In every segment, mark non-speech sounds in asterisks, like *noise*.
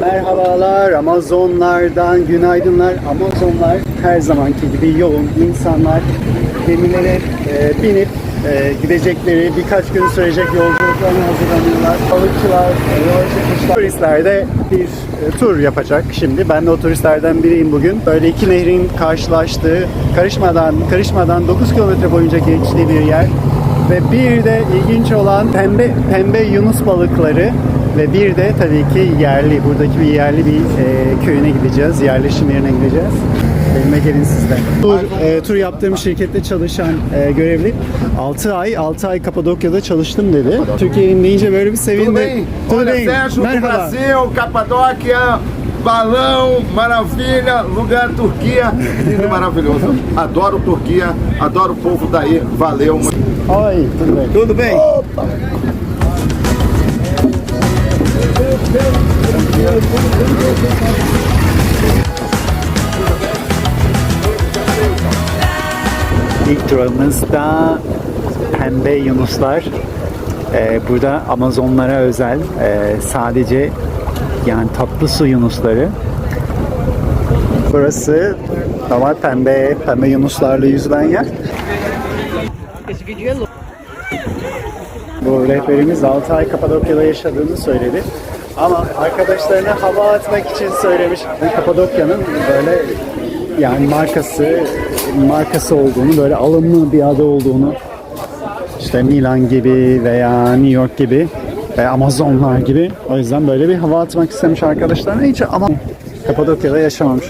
Merhabalar Amazonlardan günaydınlar. Amazonlar her zamanki gibi yoğun insanlar gemilere e, binip e, gidecekleri birkaç gün sürecek yolculuklarına hazırlanıyorlar. Balıkçılar, yola çıkmışlar. Turistler de bir e, tur yapacak şimdi. Ben de o turistlerden biriyim bugün. Böyle iki nehrin karşılaştığı, karışmadan karışmadan 9 kilometre boyunca geçtiği bir yer. Ve bir de ilginç olan pembe pembe yunus balıkları ve bir de tabii ki yerli, buradaki bir yerli bir e, köyüne gideceğiz, yerleşim yerine gideceğiz. Benimle gelin sizden. Tur, e, tur yaptığım şirkette çalışan e, görevli 6 ay, 6 ay Kapadokya'da çalıştım dedi. Türkiye'nin deyince böyle bir sevindi. Tudo bem? Merhaba. Brasil, Capadóquia, balão, maravilha, lugar Turquia, lindo, maravilhoso. Adoro Turquia, adoro o povo daí, valeu. Ay, tudo bem. Tudo bem? İlk durağımızda pembe yunuslar. Ee, burada Amazonlara özel e, sadece yani tatlı su yunusları. Burası normal pembe pembe yunuslarla yüzülen yer. Bu rehberimiz 6 ay Kapadokya'da yaşadığını söyledi. Ama arkadaşlarına hava atmak için söylemiş. Kapadokya'nın böyle yani markası markası olduğunu, böyle alımlı bir adı olduğunu işte Milan gibi veya New York gibi veya Amazonlar gibi. O yüzden böyle bir hava atmak istemiş arkadaşlarına. Hiç ama Kapadokya'da yaşamamış.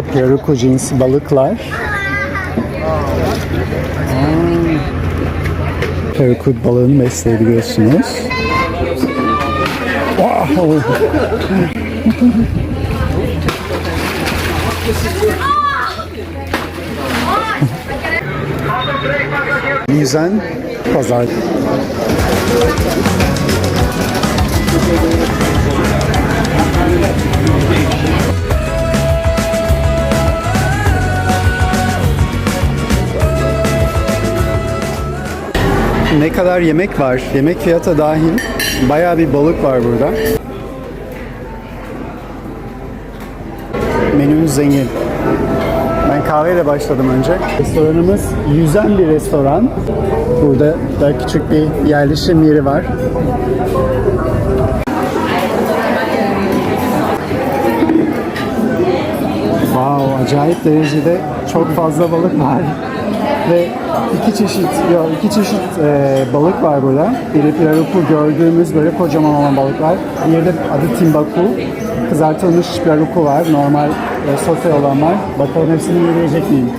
Bunlar da peruko cinsi balıklar. Aa, Perukut balığını besleyebiliyorsunuz. Wow. Yüzen pazar. Ne kadar yemek var? Yemek fiyata dahil. Bayağı bir balık var burada. Menümüz zengin. Ben kahveyle başladım önce. Restoranımız yüzen bir restoran. Burada da küçük bir yerleşim yeri var. Wow, acayip derecede çok fazla balık var. Ve iki çeşit, yok iki çeşit e, balık var burada. Biri pirarucu gördüğümüz böyle kocaman olan balıklar. Diğeri de adı timbaku. Kızartılmış pirarucu var. Normal e, sote olan. Bakalım hepsini yürüyecek miyim?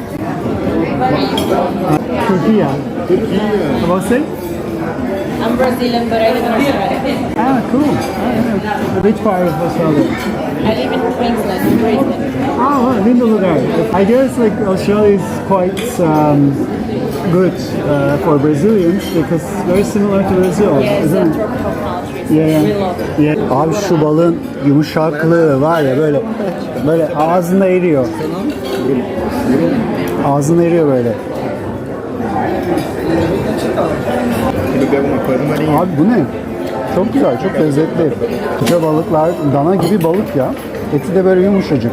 Türkiye. Türkiye. Você? Brazilian, but I live in Australia. Ah, cool. Ah, yeah. Which part of Australia? I live in Queensland, in Brisbane. Oh, lindo lugar. I guess like Australia is quite um, good uh, for Brazilians because very similar to Brazil, Yes, isn't it? tropical. Yeah, We love it. yeah. Abi şu balığın yumuşaklığı var ya böyle böyle ağzında eriyor. Ağzında eriyor böyle. Abi bu ne? Çok güzel, çok lezzetli. Küçük balıklar, dana gibi balık ya. Eti de böyle yumuşacık.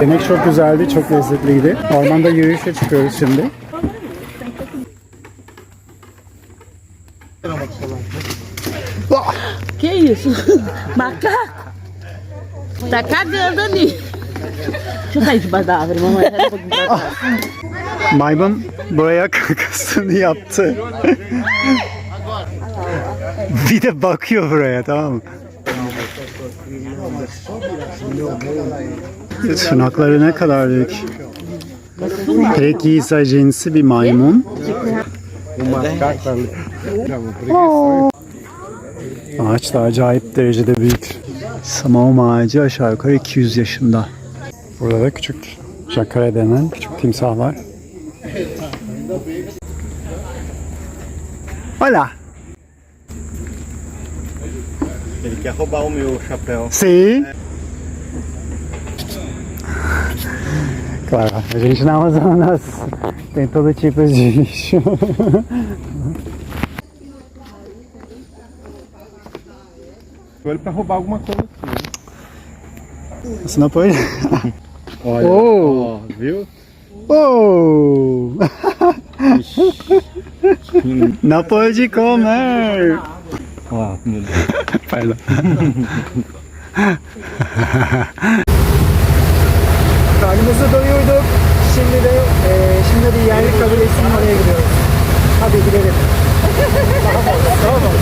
Yemek çok güzeldi, çok lezzetliydi. Ormanda yürüyüşe çıkıyoruz şimdi. Que isso? Macaco? Tá cagando ali. Mamãe. Sai um pouquinho pra cá. Maymun buraya kakasını yaptı. bir de bakıyor buraya tamam mı? Tırnakları ne kadar büyük. Pek cinsi bir maymun. Ağaç da acayip derecede büyük. Samam ağacı aşağı yukarı 200 yaşında. Burada da küçük jakare denen küçük timsah var. Hola. Ele quer roubar o meu chapéu. Sim. Claro, a gente na Amazonas tem todo tipo de lixo. Ele pra roubar alguma coisa. Você não pode? Olha, Oh. ó, viu? Oh! *laughs* não pode comer! Ó, meu Deus. *laughs* Pardon. Karnımızı doyurduk. Şimdi de e, şimdi de yerli kabilesinin oraya gidiyoruz. Hadi gidelim. tamam, tamam.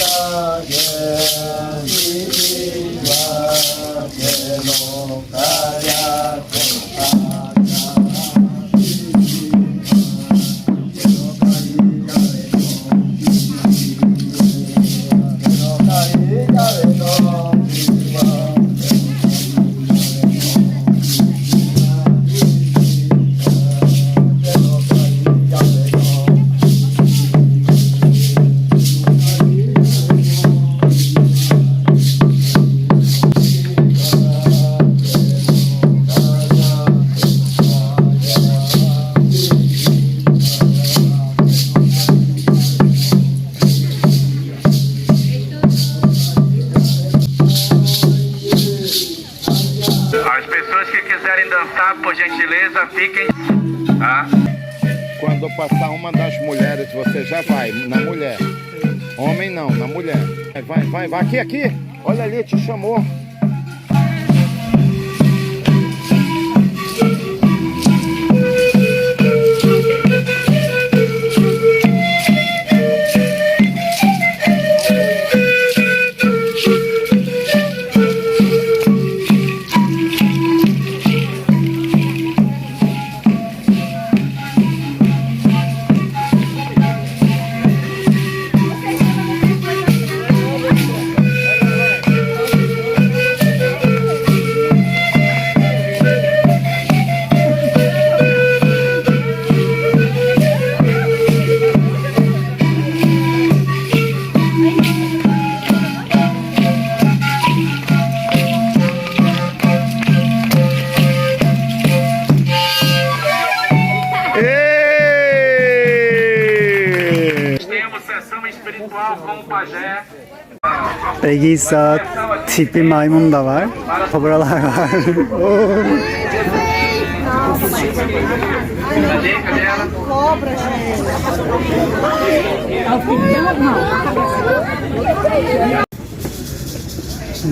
Yeah. Gentileza, fiquem. Tá? Quando passar uma das mulheres, você já vai na mulher. Homem não, na mulher. Vai, vai, vai. Aqui, aqui. Olha ali, te chamou. Egisa tipi maymun da var. Kobralar var.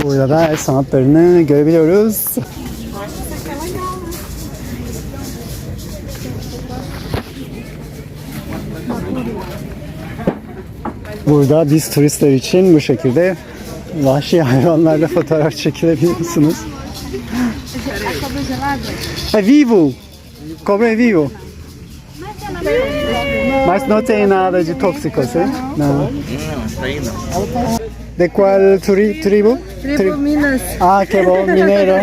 Burada da el sanatlarını görebiliyoruz. Burada biz turistler için bu şekilde vahşi hayvanlarla fotoğraf çekilebiliyorsunuz. É vivo! É vivo! Mas não tem nada de tóxico, sim? Não. ¿De cuál tri- tribu? Tribu Minas. Ah, qué bom, mineiro.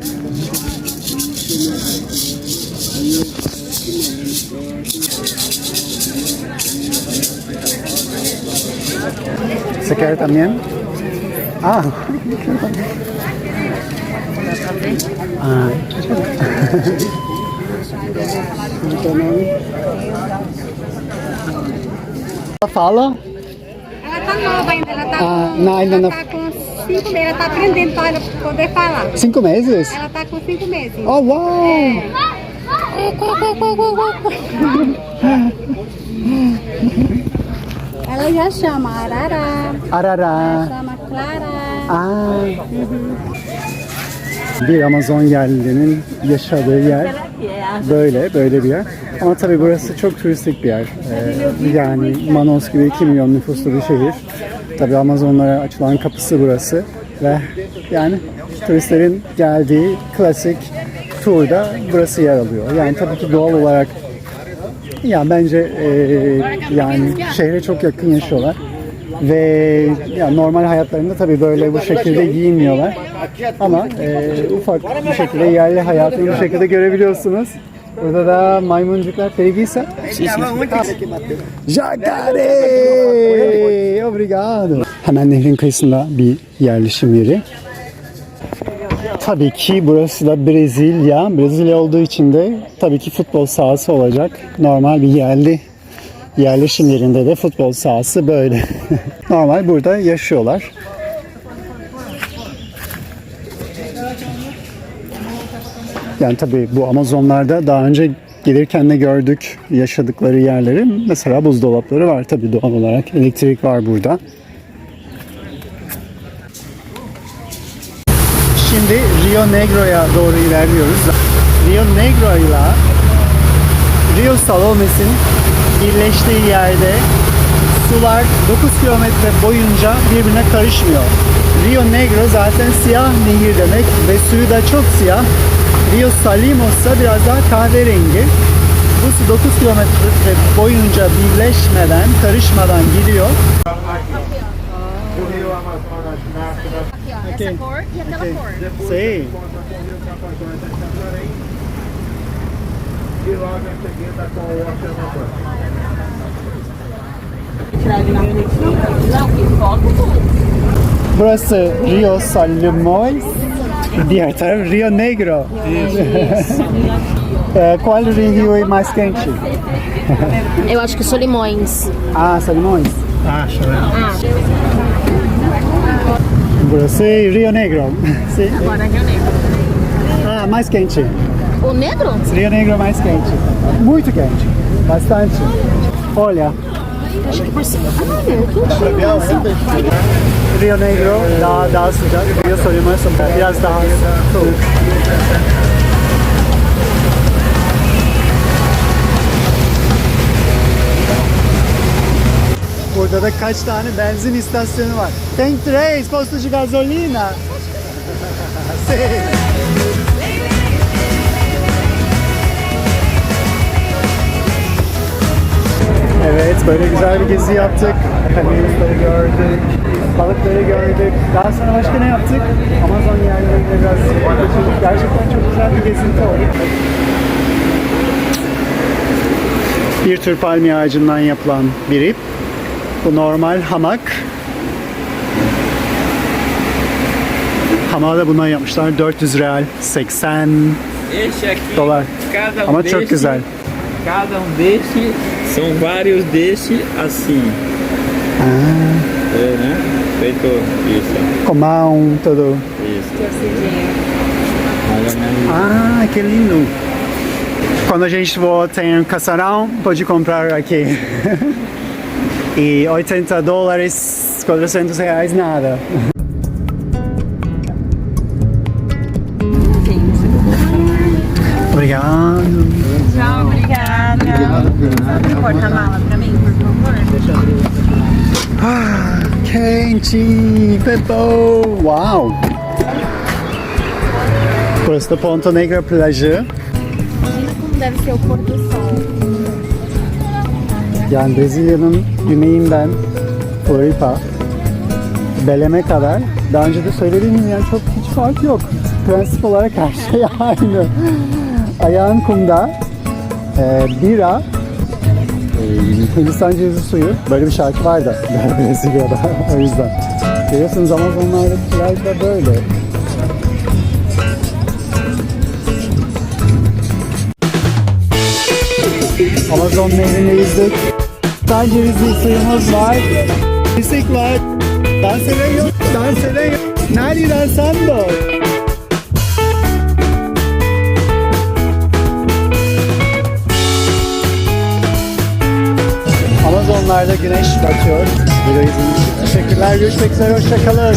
*laughs* ¿Se quer también? Ah. Ah. Ela fala? Ela tá nova ainda, ela tá, Ah, com, não, ainda ela não. tá com cinco meses, ela tá aprendendo para poder falar. Cinco meses? Ela tá com cinco meses. Oh, uau! Ela já chama Arará, Arara. chama Clara. Aa. Bir Amazon yerlilerinin yaşadığı yer böyle, böyle bir yer. Ama tabii burası çok turistik bir yer. Ee, yani Manos gibi 2 milyon nüfuslu bir şehir. Tabii Amazonlara açılan kapısı burası ve yani turistlerin geldiği klasik turda burası yer alıyor. Yani tabii ki doğal olarak ya bence e, yani şehre çok yakın yaşıyorlar. Ve ya normal hayatlarında tabii böyle bu şekilde giyinmiyorlar. Ama e, ufak bir şekilde yerli hayatını bu şekilde görebiliyorsunuz. Burada da maymuncuklar preguiça. Jacare! Obrigado. Hemen nehrin kıyısında bir yerleşim yeri. Tabii ki burası da Brezilya. Brezilya olduğu için de tabii ki futbol sahası olacak. Normal bir yerli yerleşim yerinde de futbol sahası böyle. *laughs* Normal burada yaşıyorlar. Yani tabii bu Amazonlarda daha önce gelirken de gördük yaşadıkları yerleri. Mesela buzdolapları var tabii doğal olarak. Elektrik var burada. Şimdi Rio Negro'ya doğru ilerliyoruz. Rio Negro ile Rio Salomes'in birleştiği yerde sular 9 kilometre boyunca birbirine karışmıyor. Rio Negro zaten siyah nehir demek ve suyu da çok siyah. Rio Salimos ise biraz daha kahverengi. Bu su 9 kilometre boyunca birleşmeden, karışmadan gidiyor. Essa cor e aquela cor. Sei. E logo em seguida com o Oceano Atlântico. Burası Rio Salimois. Diğer taraf Rio Negro. *laughs* Eh, Qual rio é mais quente? *laughs* Eu acho que Solimões. Ah, Salimões. Ah, Burası Rio Negro. Sim. Agora Rio Negro. Ah, mais quente. O negro? Rio Negro mais quente. Muito quente. Bastante. Olha, Acho que por cima. Ah. Rio Negro daha sıcak. Rio Salimois biraz daha soğuk. Burada da kaç tane benzin istasyonu var. Tem três postos de gasolina. *laughs* Evet, böyle güzel bir gezi yaptık. Kanyonları gördük, balıkları gördük. Daha sonra başka ne yaptık? Amazon yerlerinde biraz geçirdik. Gerçekten çok güzel bir gezinti oldu. Bir tür palmiye ağacından yapılan bir ip. Bu normal hamak. Hamağı da bundan yapmışlar. 400 real, 80 Este aqui, dolar. cada um Ama desse, çok güzel. Cada um desse, são vários desse assim. É, né? Feito isso. Com mão, tudo. Isso. Ah, que lindo. Quando a gente for ter um casarão, pode comprar aqui. *laughs* e 80 dólares, 400 reais, nada. Obrigado. Tchau, obrigada. Pode porta-mala pra mim, por favor? Ah, quente, bebou. Uau. Burası Ponto Negra plajı. Imagina como deve ser o pôr do sol. Yani Brezilya'nın güneyinden Floripa, Belem'e kadar daha önce de söylediğim gibi yani çok hiç fark yok. Prensip olarak her şey *laughs* aynı. Ayağın kumda, e, bira, e, Hindistan cevizi suyu. Böyle bir şarkı var da *laughs* Brezilya'da *laughs* o yüzden. Görüyorsunuz Amazonlardaki plaj da böyle. Amazon nehrini yüzdük. Cevizi suyumuz var. Pisik var. Dans eden yok. Dans eden yok. Nerede dansando? Amazonlarda güneş batıyor. İçin teşekkürler. Görüşmek üzere. Hoşçakalın.